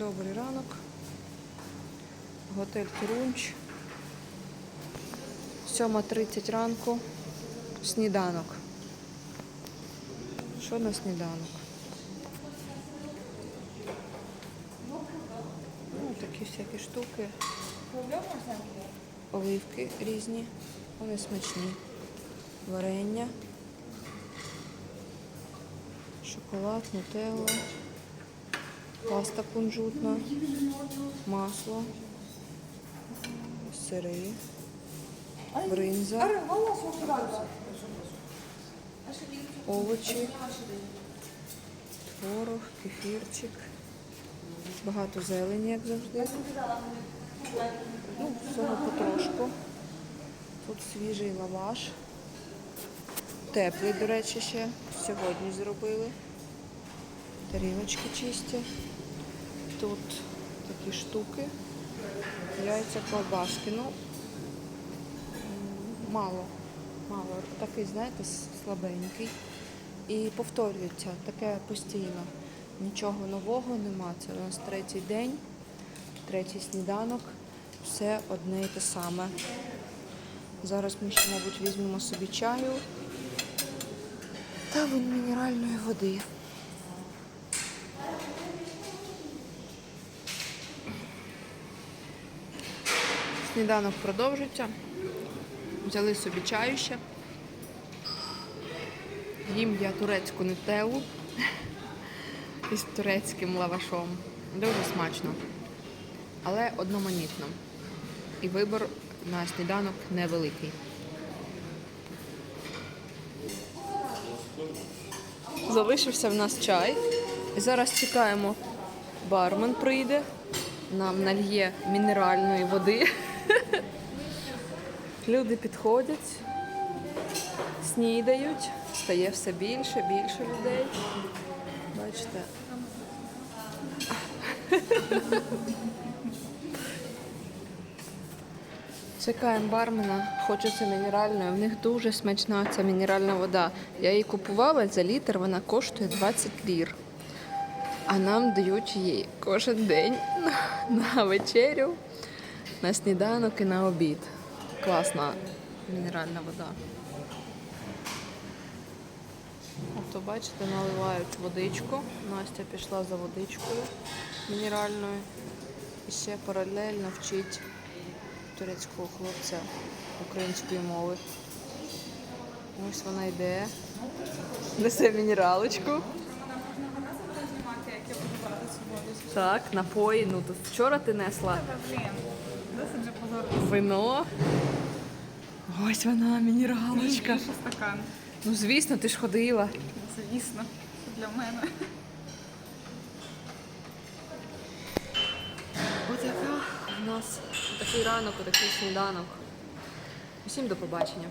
Добрий ранок. Готель Турунч. 7.30 ранку. Сніданок. Що на сніданок? Ну, такі всякі штуки. Оливки різні. Вони смачні. Варення. Шоколад, нутелла. Паста кунжутна. Масло. Сири. Бринза. Овочі. Творог, кефірчик. Багато зелені, як завжди. Ну, всього потрошку. Тут свіжий лаваш. Теплий, до речі, ще. Сьогодні зробили. Тарілочки чисті. Тут такі штуки. Яйця ковбаски. Ну, мало. Мало. Такий, знаєте, слабенький. І повторюється таке постійно. Нічого нового нема. Це у нас третій день, третій сніданок. Все одне і те саме. Зараз ми ще, мабуть, візьмемо собі чаю та мінеральної води. Сніданок продовжиться. Взяли собі чаю ще. Їм я турецьку нутеллу із турецьким лавашом. Дуже смачно, але одноманітно. І вибір на сніданок невеликий. Залишився в нас чай. Зараз чекаємо, бармен прийде, нам нальє мінеральної води. Люди підходять, снідають, стає все більше, більше людей. Бачите. Чекаємо бармена, хочеться мінеральної. В них дуже смачна ця мінеральна вода. Я її купувала за літр, вона коштує 20 лір. А нам дають її кожен день на вечерю, на сніданок і на обід. Класна мінеральна вода. Ото, бачите, наливають водичку. Настя пішла за водичкою мінеральною. І ще паралельно вчить турецького хлопця української мови. Ось вона йде. Несе мінералочку. Так, напої. Ну, то вчора ти несла вже позорно. вино. Ось вона, мінералочка. Більше стакан. Ну, звісно, ти ж ходила. Звісно, для мене. От яка у нас такий ранок, такий сніданок. Усім до побачення.